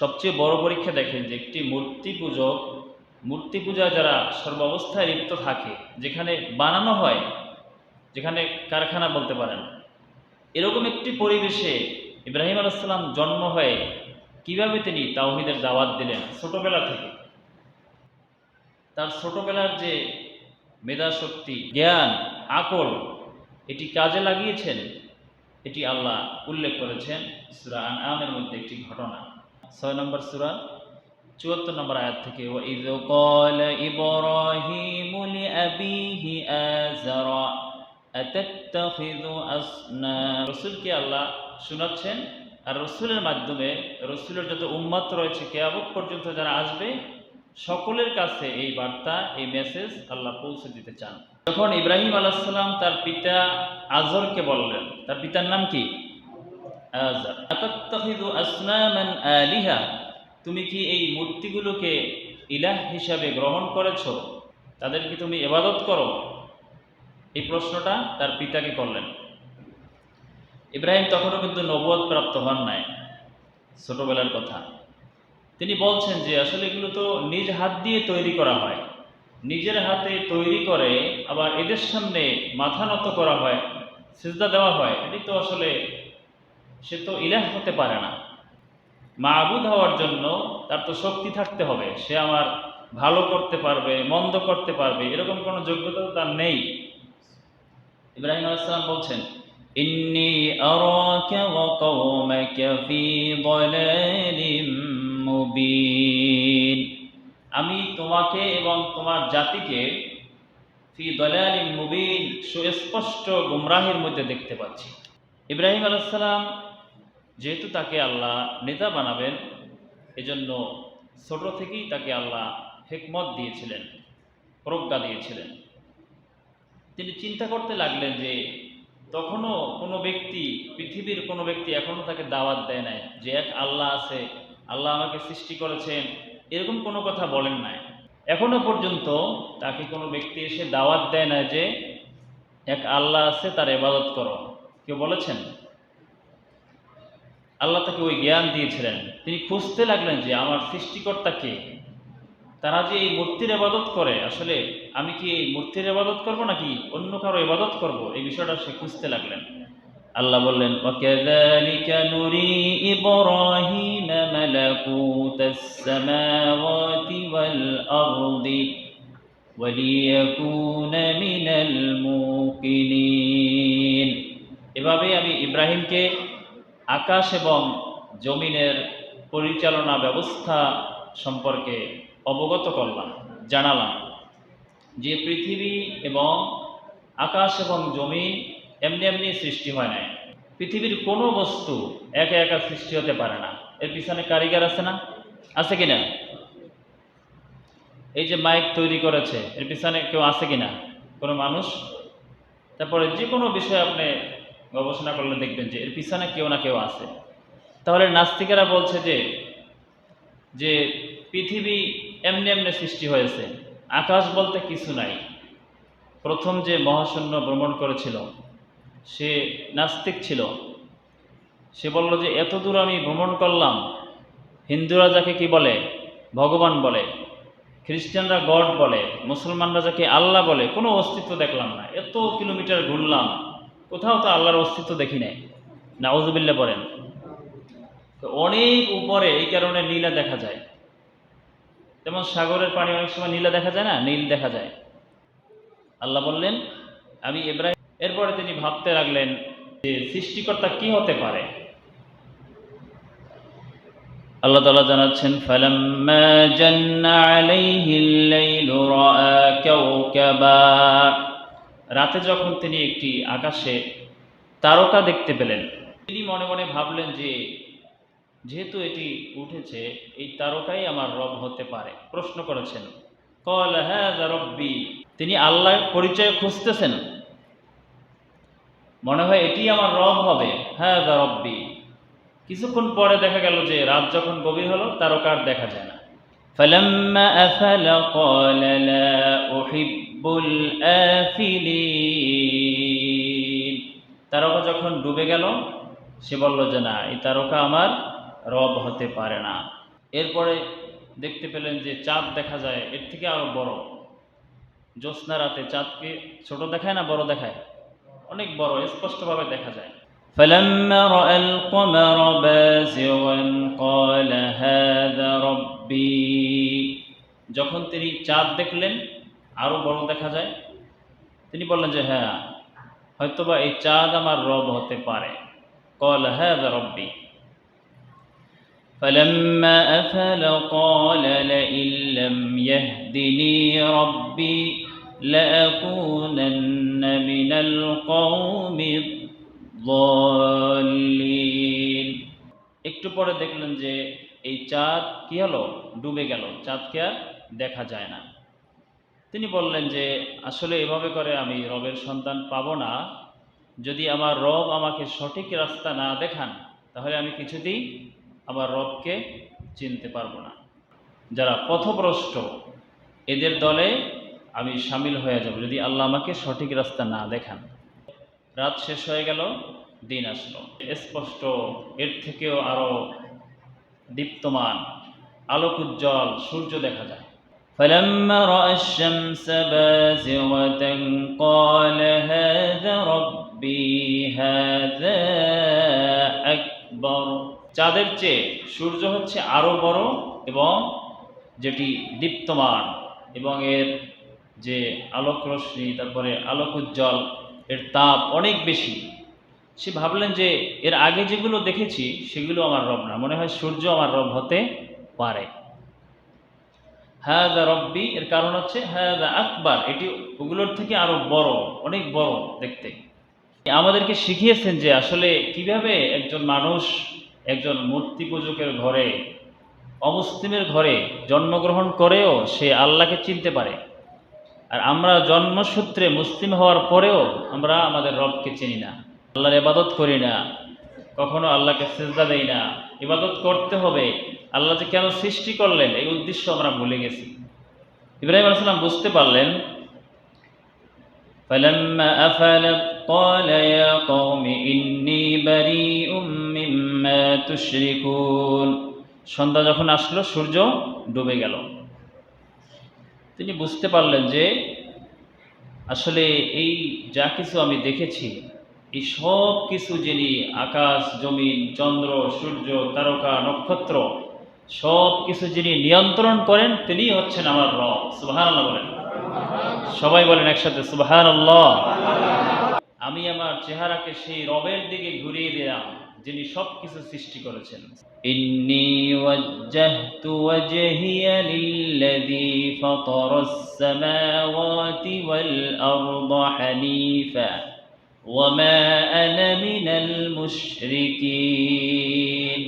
সবচেয়ে বড় পরীক্ষা দেখেন যে একটি মূর্তি পূজক, মূর্তি পূজা যারা সর্বাবস্থায় লিপ্ত থাকে, যেখানে বানানো হয়, যেখানে কারখানা বলতে পারেন, এরকম একটি পরিবেশে ইব্রাহিম আলাইসাল্লাম জন্ম হয়ে কীভাবে তিনি তাওহিদের দাওয়াত দিলেন ছোটবেলা থেকে? তার ছোটবেলার যে মেধা শক্তি জ্ঞান, আকল, এটি কাজে লাগিয়েছেন, এটি আল্লাহ উল্লেখ করেছেন সুরা আমের মধ্যে একটি ঘটনা। ছয় নম্বর সুরা চুয়াত্তর নম্বর আয়াত থেকে وَإِذْ قَالَ إِبْرَاهِيمُ لِأَبِيهِ آزَرَ أَتَتَّخِذُ أَصْنَامًا রসুলকে আল্লাহ শোনাচ্ছেন আর রসুলের মাধ্যমে রসুলের যত উম্মত রয়েছে কেয়ামত পর্যন্ত যারা আসবে সকলের কাছে এই বার্তা এই মেসেজ আল্লাহ পৌঁছে দিতে চান যখন ইব্রাহিম আলাইসাল্লাম তার পিতা আজরকে বললেন তার পিতার নাম কি আজর আতাত্তাখিযু আসনামান আলিহা, তুমি কি এই মূর্তিগুলোকে ইলাহ হিসাবে গ্রহণ করেছ? তাদের কি তুমি এবাদত করো? এই প্রশ্নটা তার পিতাকে করলেন। ইব্রাহিম তখনও কিন্তু নবুয়ত প্রাপ্ত হন নাই। ছোটবেলার কথা। তিনি বলছেন যে, আসলে এগুলো তো নিজ হাত দিয়ে তৈরি করা হয়। নিজের হাতে তৈরি করে আবার এদের সামনে মাথা নত করা হয়, সিজদা দেওয়া হয়। এটি তো আসলে সে তো ইলাহ হতে পারে না। মাহবুদ হওয়ার জন্য তার তো শক্তি থাকতে হবে। সে আমার ভালো করতে পারবে, মন্দ করতে পারবে, এরকম কোনো যোগ্যতা তার নেই। ইব্রাহিম আলাইসালাম বলছেন, ইন্নি ফি মুবিন। আমি তোমাকে এবং তোমার জাতিকে ফি দলালিম মুবিন সুস্পষ্ট গুমরাহের মধ্যে দেখতে পাচ্ছি। ইব্রাহিম আলাইসালাম যেহেতু তাকে আল্লাহ নেতা বানাবেন, এজন্য ছোট থেকেই তাকে আল্লাহ হেকমত দিয়েছিলেন, প্রজ্ঞা দিয়েছিলেন। তিনি চিন্তা করতে লাগলেন যে তখনও কোনো ব্যক্তি, পৃথিবীর কোনো ব্যক্তি এখনও তাকে দাওয়াত দেয় নাই যে এক আল্লাহ আছে, আল্লাহ আমাকে সৃষ্টি করেছেন, এরকম কোনো কথা বলেন নাই। এখনও পর্যন্ত তাকে কোনো ব্যক্তি এসে দাওয়াত দেয় না যে, এক আল্লাহ আছে, তার এবাদত করো। কেউ বলেছেন? আল্লাহ তাকে ওই জ্ঞান দিয়েছিলেন। তিনি খুঁজতে লাগলেন যে আমার সৃষ্টিকর্তা কে? তারা যে এই মূর্তির আবাদত করে, আসলে আমি কি এই মূর্তির আবাদত করব নাকি অন্য কারও ইবাদত করব? এই বিষয়টা সে খুঁজতে লাগলেন। আল্লাহ বললেন এভাবে আমি ইব্রাহিমকে আকাশ এবং জমিনের পরিচালনা ব্যবস্থা সম্পর্কে অবগত করলাম, জানালাম যে পৃথিবী এবং আকাশ এবং জমিন এমনি এমনি সৃষ্টি হয় নাই। পৃথিবীর কোনো বস্তু একা একা সৃষ্টি হতে পারে না। এর পিছনে কারিগর আছে না? আছে কিনা? এই যে মাইক তৈরি করেছে, এর পিছনে কেউ আছে কিনা? কোনো মানুষ? তারপরে যে কোনো বিষয়ে আপনি গবেষণা করলে দেখবেন যে এর পিছনে কেউ না কেউ আছে। তাহলে নাস্তিকেরা বলছে যে যে পৃথিবী এমনি এমনি সৃষ্টি হয়েছে, আকাশ বলতে কিছু নাই। প্রথম যে মহাশূন্য ভ্রমণ করেছিল, সে নাস্তিক ছিল। সে বলল যে এত দূর আমি ভ্রমণ করলাম। হিন্দুরা যাকে কি বলে? ভগবান বলে। খ্রিস্টানরা গড বলে। মুসলমানরা যাকে আল্লাহ বলে, কোনো অস্তিত্ব দেখলাম না। এত কিলোমিটার ঘুরলাম। কোথাও তো আল্লাহর অস্তিত্ব দেখি নাই। নাউজুবিল্লা বলেন তো অনেক উপরে এই কারণে নীলা দেখা যায়। যেমন সাগরের পানি অনেক সময় নীলা দেখা যায় না? নীল দেখা যায়। আল্লাহ বললেন, আমি এব্রাহিম এরপরে তিনি ভাবতে লাগলেন যে সৃষ্টিকর্তা কি হতে পারে? আল্লাহ তালা জানাচ্ছেন, ফালাম্মা জান্না আলাইহিল লাইলু রাআ কাওকাবা। রাতে যখন তিনি একটি আকাশে তারকা দেখতে পেলেন তিনি মনে মনে ভাবলেন যে যেহেতু এটি উঠেছে এই তারকাই আমার রব হতে পারে প্রশ্ন করেছেন কল হ্যাঁ রব্বি তিনি আল্লাহ পরিচয় খুঁজতেছেন মনে হয় এটি আমার রব হবে হ্যাঁ রব্বি কিছুক্ষণ পরে দেখা গেল যে রাত যখন গভীর হলো তারকার দেখা যায় না فلما أفل قال لا أحب الآفلين তারকা যখন ডুবে গেল সে বলল যে না এই তারকা আমার রব হতে পারে না এরপরে দেখতে পেলেন যে চাঁদ দেখা যায় এর থেকে আরো বড় জ্যোৎস্না রাতে চাঁদকে ছোট দেখায় না বড় দেখায় অনেক বড় স্পষ্টভাবে দেখা যায় فلما رأى القمر بازغا قال هذا ربي যখন তিনি চাঁদ দেখলেন আরো বড় দেখা যায় তিনি বললেন যে হ্যাঁ হয়তোবা এই চাঁদ আমার রব হতে পারে قال هذا ربي فلما أفل قال لئن لم يهدني ربي لأكونن من القوم الضالين একটু পরে দেখলেন যে এই চাঁদ কি হলো ডুবে গেল চাঁদকে আর দেখা যায় না তিনি বললেন যে, আসলে এভাবে করে আমি রবের সন্তান পাবো না। যদি আমার রব আমাকে সঠিক রাস্তা না দেখান, তাহলে আমি কিছুতেই আমার রবকে চিনতে পারব না। যারা পথভ্রষ্ট, এদের দলে আমি সামিল হয়ে যাব, যদি আল্লাহ আমাকে সঠিক রাস্তা না দেখান। রাত শেষ হয়ে গেল, দিন আসলো। স্পষ্ট, এর থেকেও আরও দীপ্তমান, আলোক উজ্জ্বল সূর্য দেখা যায়। فلما رأى الشمس بازغة قال هذا ربي هذا أكبر চাঁদের চেয়ে সূর্য হচ্ছে আরো বড় এবং যেটি দীপ্তমান এবং এর যে আলোক রশ্মি তারপরে আলোক উজ্জ্বল এর তাপ অনেক বেশি সে ভাবলেন যে এর আগে যেগুলো দেখেছি সেগুলো আমার রব না মনে হয় সূর্য আমার রব হতে পারে হ্যাঁ রব্বি, এর কারণ হচ্ছে হ্যাঁ আকবার, এটি ওগুলোর থেকে আরও বড়, অনেক বড় দেখতে। আমাদেরকে শিখিয়েছেন যে আসলে কীভাবে একজন মানুষ একজন মূর্তি পূজকের ঘরে, অমুসলিমের ঘরে জন্মগ্রহণ করেও সে আল্লাহকে চিনতে পারে। আর আমরা জন্মসূত্রে মুসলিম হওয়ার পরেও আমরা আমাদের রবকে চিনি না। আল্লাহর ইবাদত করি না, কখনো আল্লাহকে সেজদা দেই না। ইবাদত করতে হবে আল্লাহ যে কেন সৃষ্টি করলেন এই উদ্দেশ্য আমরা ভুলে গেছি ইব্রাহিম আলাইসাল্লাম বুঝতে পারলেন فلما أفلت قال يا قوم إني بريء مما تشركون সন্ধ্যা যখন আসলো সূর্য ডুবে গেল তিনি বুঝতে পারলেন যে আসলে এই যা কিছু আমি দেখেছি এই সব কিছু যিনি আকাশ জমিন চন্দ্র সূর্য তারকা নক্ষত্র সব কিছু যিনি নিয়ন্ত্রণ করেন তিনি হচ্ছেন আমার রব। সুবাহান আল্লাহ বলেন। সবাই বলেন একসাথে সুবাহান আল্লাহ আমি আমার চেহারাকে সেই রবের দিকে ঘুরিয়ে দিলাম, যিনি সব কিছু সৃষ্টি করেছেন। ইন্নি ওয়াজ্জাহতু ওয়াজহিয়া লিল্লাযী ফাতারাস সামাওয়াতি ওয়াল আরদা হানিফা, ওয়া মা আনা মিনাল মুশরিকিন।